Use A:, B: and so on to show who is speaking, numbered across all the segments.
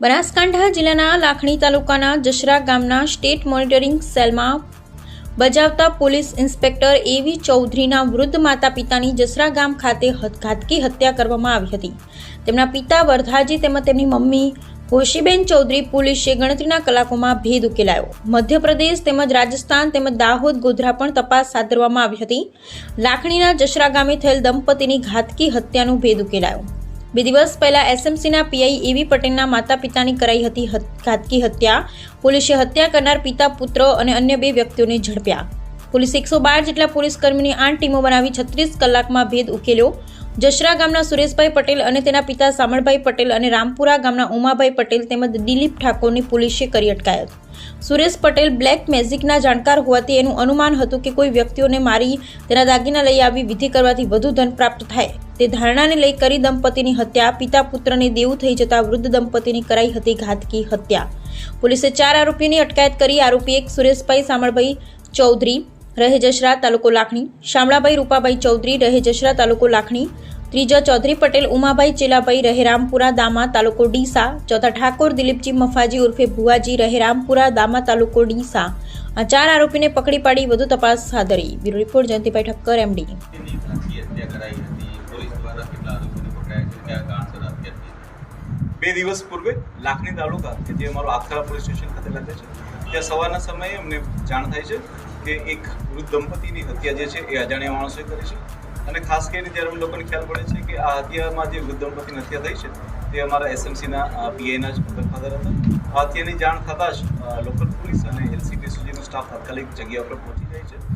A: બનાસકાંઠા જિલ્લાના લાખણી તાલુકાના જસરા ગામના સ્ટેટ મોનિટરિંગ સેલમાં બજાવતા પોલીસ ઇન્સ્પેક્ટર એવી ચૌધરીના વૃદ્ધ માતા પિતાની જસરા ગામ ખાતે ઘાતકી હત્યા કરવામાં આવી હતી. તેમના પિતા વરધાજી તેમજ તેમની મમ્મી હોશીબેન ચૌધરી પોલીસે ગણતરીના કલાકોમાં ભેદ ઉકેલાયો. મધ્યપ્રદેશ તેમજ રાજસ્થાન તેમજ દાહોદ, ગોધરા પણ તપાસ હાથ ધરવામાં આવી હતી. લાખણીના જસરા ગામે થયેલ દંપતીની ઘાતકી હત્યાનો ભેદ ઉકેલાયો. બે દિવસ પહેલા એસએમસીના પીઆઈ એવી પટેલના માતા પિતાની કરાઈ હતી ઘાતકી હત્યા. પોલીસે હત્યા કરનાર પિતા, પુત્ર અને અન્ય બે વ્યક્તિઓને ઝડપ્યા. પોલીસે એકસો બાર જેટલા પોલીસ કર્મીની આઠ ટીમો બનાવી છત્રીસ કલાકમાં ભેદ ઉકેલ્યો. જશરા ગામના સુરેશભાઈ પટેલ અને તેના પિતા સામળભાઈ પટેલ અને રામપુરા ગામના ઉમાભાઈ પટેલ તેમજ દિલીપ ઠાકોરની પોલીસે કરી અટકાયત. સુરેશ પટેલ બ્લેક મેજિકના જાણકાર હોવાથી એનું અનુમાન હતું કે કોઈ વ્યક્તિઓને મારી, તેના દાગીના લઈ આવી વિધિ કરવાથી વધુ ધન પ્રાપ્ત થાય. તે ધારણાને લઈ કરી દંપતીની હત્યા, પિતા પુત્રને દેવું થઈ જતા વૃદ્ધ દંપતીની કરાઈ હતી ઘાતકી હત્યા. પોલીસે ચાર આરોપીની અટકાયત કરી. આરોપી એક સુરેશભાઈ સામળભાઈ ચૌધરી રહે જશરા તાલુકો લાખણી, શામળાભાઈ રૂપાભાઈ ચૌધરી રહે જશરા તાલુકો લાખણી, ત્રીજા ચૌધરી પટેલ, ઉમાભાઈ ચેલાભાઈ રહે રામપુરા દામા તાલુકો ડીસા, ચોથા ઠાકોર દિલીપજી મફાજી ઉર્ફે ભુવાજી રહે રામપુરા દામા તાલુકો ડીસા. આ ચાર આરોપીને પકડી પાડી વધુ તપાસ હાથ ધરી. Bureau report, Jayantibhai Thakkar, MD.
B: બે દિવસ પૂર્વે લાખણી તાલુકા, કે જે અમારો આખરા પોલીસ સ્ટેશન ખાતે લાગે છે, ત્યાં સવારના સમયે અમને જાણ થાય છે કે એક વૃદ્ધ દંપતીની હત્યા જે છે એ અજાણ્યા માણસોએ કરી છે. અને ખાસ કરીને જ્યારે અમને લોકોને ખ્યાલ પડે છે કે આ હત્યામાં જે વૃદ્ધ દંપતીની હત્યા થઈ છે, તે અમારા એસએમસીના પીઆઈના જ ફાધર હતા. આ હત્યાની જાણ થતાં જ લોકલ પોલીસ અને એલસીબી સુધીનો સ્ટાફ તાત્કાલિક જગ્યા પર પહોંચી જાય છે.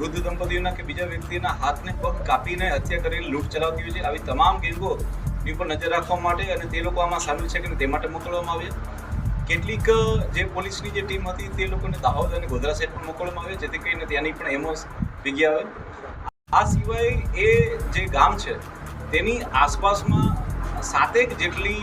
B: વૃદ્ધ દંપતીઓના કે બીજા વ્યક્તિના હાથને પગ કાપીને હત્યા કરીને લૂંટ ચલાવતી હોય છે. આવી તમામ ગેંગોની ઉપર નજર રાખવા માટે અને તે લોકો આમાં સામેલ છે કે તે માટે મોકલવામાં આવ્યા. કેટલીક જે પોલીસની જે ટીમ હતી તે લોકોને દાહોદ અને ગોધરા સાઈડ પણ મોકલવામાં આવે જેથી કરીને ત્યાંની પણ એમોસ ભેગી આવે. આ સિવાય એ જે ગામ છે, તેની આસપાસમાં સાતેક જેટલી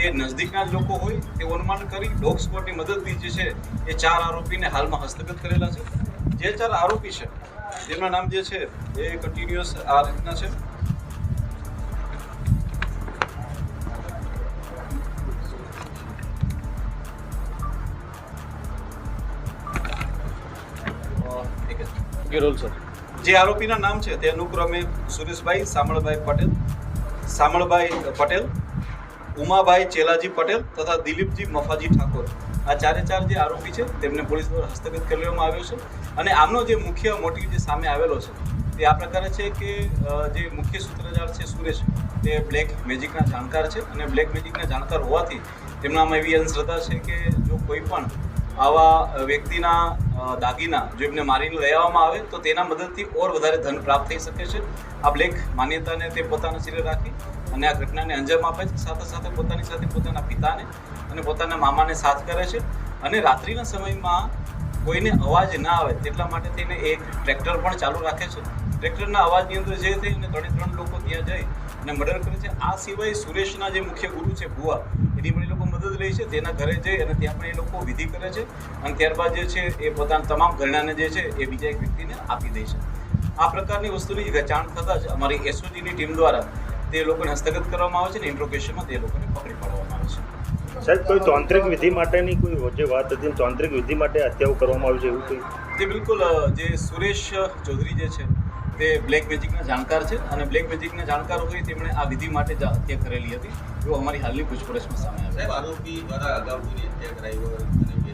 B: એ નજદીકના જ લોકો હોય તે અનુમાન કરી ડોગ સ્કોડની મદદથી જે છે એ ચાર આરોપીને હાલમાં હસ્તગત કરેલા છે. જે ચાર આરોપી છે તેમના નામ જે છે એ કન્ટિન્યુઅસ આ રીતના છે. જે આરોપીના નામ છે તે અનુક્રમે સુરેશભાઈ સામળભાઈ પટેલ. સામળભાઈ પટેલ ઉમાભાઈ ચેલાજી પટેલ તથા દિલીપજી મફાજી ઠાકોર. આ ચારે ચાર જે આરોપી છે, તેમને પોલીસ દ્વારા હસ્તગત કરવામાં આવ્યો છે. અને આમનો જે મુખ્ય મોટિવ જે સામે આવેલો છે, તે આ પ્રકારે છે કે જે મુખ્ય સૂત્રધાર છે સુરેશ, તે બ્લેક મેજિકના જાણકાર છે. અને બ્લેક મેજિકના જાણકાર હોવાથી તેમનામાં એવી અંધશ્રદ્ધા છે કે, જો કોઈ પણ આવા વ્યક્તિના દાગીના જો એમને મારીને લઈ આવવામાં આવે, તો તેના મદદથી ઓર વધારે ધન પ્રાપ્ત થઈ શકે છે. આ બ્લેક માન્યતાને તે પોતાના શિરે રાખી અને આ ઘટનાને અંજામ આપે છે. સાથે સાથે પોતાની સાથે પોતાના પિતાને અને પોતાના મામાને સાથ કરે છે. અને રાત્રિના સમયમાં કોઈને અવાજ ના આવે તેટલા માટે થઈને એક ટ્રેક્ટર પણ ચાલુ રાખે છે. ટ્રેક્ટરના અવાજની અંદર જે થઈ અને ત્રણે ત્રણ લોકો ત્યાં જઈ અને મર્ડર કરે છે. આ સિવાય સુરેશના જે મુખ્ય ગુરુ છે, ભુવા, એની પણ એ લોકો મદદ લે છે તેના ઘરે જઈ અને ત્યાં પણ એ લોકો વિધિ કરે છે અને ત્યારબાદ જે છે એ પોતાના તમામ ઘરણાને જે છે એ બીજા એક વ્યક્તિને આપી દે છે. આ પ્રકારની વસ્તુની જાણ થતાં જ અમારી એસઓજીની ટીમ દ્વારા તે લોકોને હસ્તગત કરવામાં આવે છે અને ઇન્ટ્રોગેશનમાં તે લોકોને પકડી પાડવામાં આવે છે.
C: સાહેબ કોઈ તાંત્રિક વિધિ માટેની કોઈ જે વાત હતી તાંત્રિક વિધિ માટે હત્યાઓ કરવામાં આવી છે એવું કંઈ?
B: તે બિલકુલ જે સુરેશ ચૌધરી જે છે તે બ્લેક મેજિકના જાણકાર છે અને બ્લેક મેજિકના જાણકાર હોય તેમણે આ વિધિ માટે જ હત્યા કરેલી હતી. એવું અમારી હાલની પૂછપરછમાં સામે આવ્યું
D: સાહેબ આરોપી દ્વારા અગાઉ હત્યા કરાઈ અને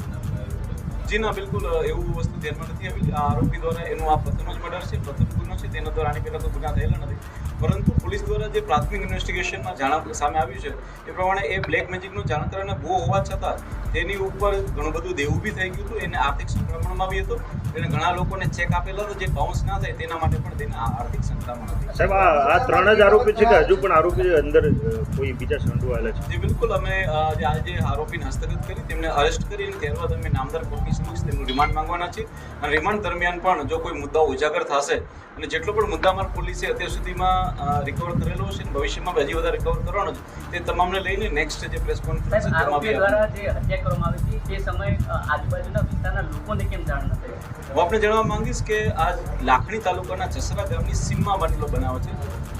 B: જી ના બિલકુલ એવું વસ્તુ ધ્યાનમાં નથી આવી. આ આરોપી દ્વારા એનું આ પ્રથમ જ મર્ડર છે પ્રથમ ગુનો છે. તેના દ્વારા આની પહેલાં તો ગુના થયેલા નથી. પરંતુ પોલીસ દ્વારા જે પ્રાથમિક ઇન્વેસ્ટિગેશનમાં જાણ સામે આવ્યું છે એ પ્રમાણે એ બ્લેક મેજિકનું જાણકાર અને બહુ હોવા છતાં તેની ઉપર ઘણું બધું દેવું બી થઈ ગયું હતું એને આર્થિક સંક્રમણમાં બી હતું એને ઘણા લોકોને ચેક આપેલા હતો જે બાઉન્સ ના થાય તેના માટે પણ તેને આર્થિક સંક્રમણ હતી.
C: સાહેબ આ ત્રણ જ આરોપી છે કે હજુ પણ આરોપી અંદર કોઈ બીજા સંડોવાયેલા છે?
B: જે બિલકુલ. અમે જે આજે આરોપીને હસ્તગત કરી તેમને અરેસ્ટ કરી અને ત્યારબાદ અમે નામદાર કોર્ટની સમક્ષ તેમનું રિમાન્ડ માંગવાના છીએ. અને રિમાન્ડ દરમિયાન પણ જો કોઈ મુદ્દાઓ ઉજાગર થશે અને જેટલો પણ મુદ્દામાર પોલીસે અત્યાર સુધીમાં રિકવર કરેલો છે અને ભવિષ્યમાં હજી વધારે રિકવર કરવાનો છે. તે તમામને લઈને નેક્સ્ટ જે પ્રેસ કોન્ફરન્સ
E: આરોપી દ્વારા જે હત્યા કરવામાં આવી હતી તે સમયે આજુબાજુના વિસ્તારના લોકોને કેમ જાણ ન થઈ?
B: હું આપણે જણાવવા માંગીશ કે આ લાખણી તાલુકાના જસરા ગામની સીમમાં બનેલો બનાવ છે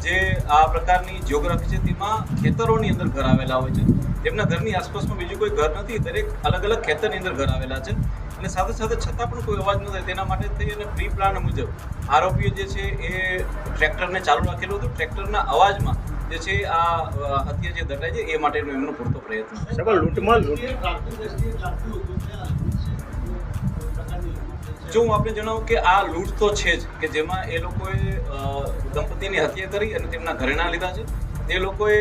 B: જે આ પ્રકારની જ્યોગ્રાફી છે તેમાં ખેતરોની અંદર ઘર આવેલા હોય છે. તેમના ઘરની આસપાસમાં બીજું કોઈ ઘર નથી દરેક અલગ અલગ ખેતરની અંદર ઘર આવેલા છે. અને સાથે સાથે છતાં પણ કોઈ અવાજ ન થાય. તેના માટે થઈ અને પ્રી પ્લાન મુજબ આરોપીઓ જે છે એ ટ્રેક્ટરને ચાલુ રાખેલું હતું. ટ્રેક્ટરના અવાજમાં જે છે આ હત્યા જે દટાય છે એ માટેનો એમનો પૂરતો પ્રયત્ન
C: લૂંટમાં
B: જો હું આપણે જણાવું કે આ લૂંટ તો છે જ કે જેમાં એ લોકોએ દંપતીની હત્યા કરી અને તેમના ઘરેણા લીધા છે. તે લોકોએ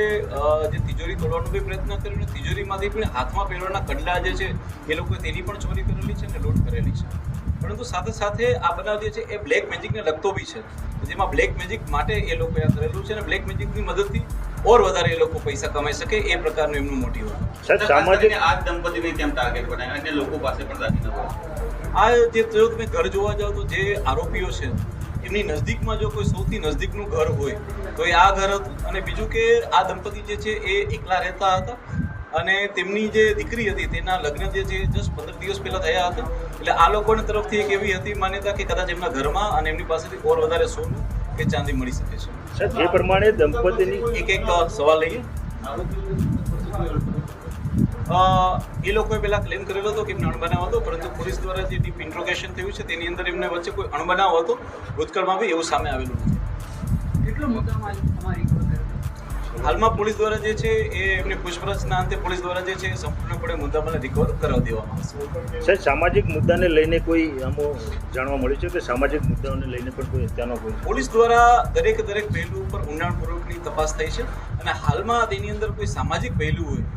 B: જે તિજોરી તોડવાનો બી પ્રયત્ન કર્યો અને તિજોરીમાંથી પણ હાથમાં પહેરવાના કડલા જે છે એ લોકોએ તેની પણ ચોરી કરેલી છે અને લૂંટ કરેલી છે. પરંતુ સાથે સાથે આ બનાવ જે છે એ બ્લેક મેજિકને લગતો બી છે. જેમાં બ્લેક મેજિક માટે એ લોકોએ આ કરેલું છે અને બ્લેક મેજિકની મદદથી ઓર વધારે એ લોકો પૈસા કમાઈ શકે એ પ્રકારનું એમનું મોટિવ હતું.
C: સામાજિક
D: આ દંપતીને કેમ ટાર્ગેટ બનાવ્યા? અને લોકો પાસે પણ દાખલ
B: આ જે તમે ઘર જોવા જાઓ તો જે આરોપીઓ છે એમની નજદીકમાં જો કોઈ સૌથી નજદીકનું ઘર હોય તો એ આ ઘર હતું. અને બીજું કે આ દંપતી જે છે એ એકલા રહેતા હતા. અને તેમની જે દીકરી હતી તેના લગ્ન જે છે જસ્ટ પંદર દિવસ પહેલાં થયા હતા. એટલે આ લોકોની તરફથી એક એવી હતી માન્યતા કે કદાચ એમના ઘરમાં અને એમની પાસેથી ઓર વધારે સોનું કે ચાંદી મળી શકે છે.
C: એ જે પ્રમાણે દંપતીની
B: એક એક સવાલ લઈએ. એ લોકોએ પહેલાં ક્લેમ કરેલો હતો કે એમને અણબનાવ હતો પરંતુ પોલીસ દ્વારા જે ડીપ ઇન્ટ્રોગેશન થયું છે તેની અંદર એમને વચ્ચે કોઈ અણબનાવ હતો ભૂતકાળમાં બી એવું સામે આવેલું નથી
E: કેટલો મુદ્દામાં
B: હાલમાં પોલીસ દ્વારા જે છે એ એમની પૂછપરછના અંતે પોલીસ દ્વારા જે છે એ સંપૂર્ણપણે મુદ્દામાં રિકવર કરાવી દેવામાં આવશે.
C: સાહેબ સામાજિક મુદ્દાને લઈને કોઈ આમો જાણવા મળ્યું છે કે સામાજિક મુદ્દાઓને લઈને પણ કોઈ અત્યારનો કોઈ
B: પોલીસ દ્વારા દરેક દરેક પહેલું ઉપર ઊંડાણપૂર્વકની તપાસ થઈ છે અને હાલમાં તેની અંદર કોઈ સામાજિક પહેલું હોય